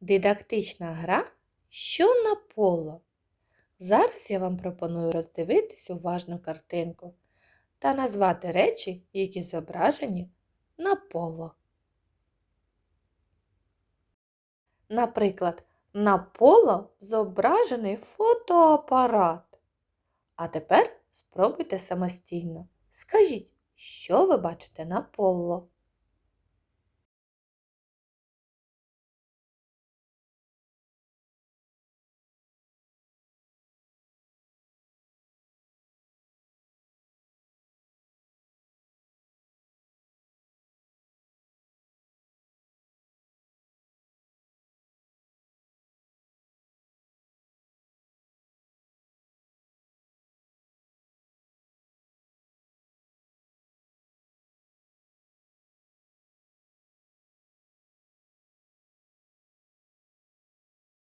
Дидактична гра Що на поло? Зараз я вам пропоную роздивитись уважну картинку та назвати речі, які зображені на поло. Наприклад, на поло зображений фотоапарат. А тепер спробуйте самостійно. Скажіть, що ви бачите на поло?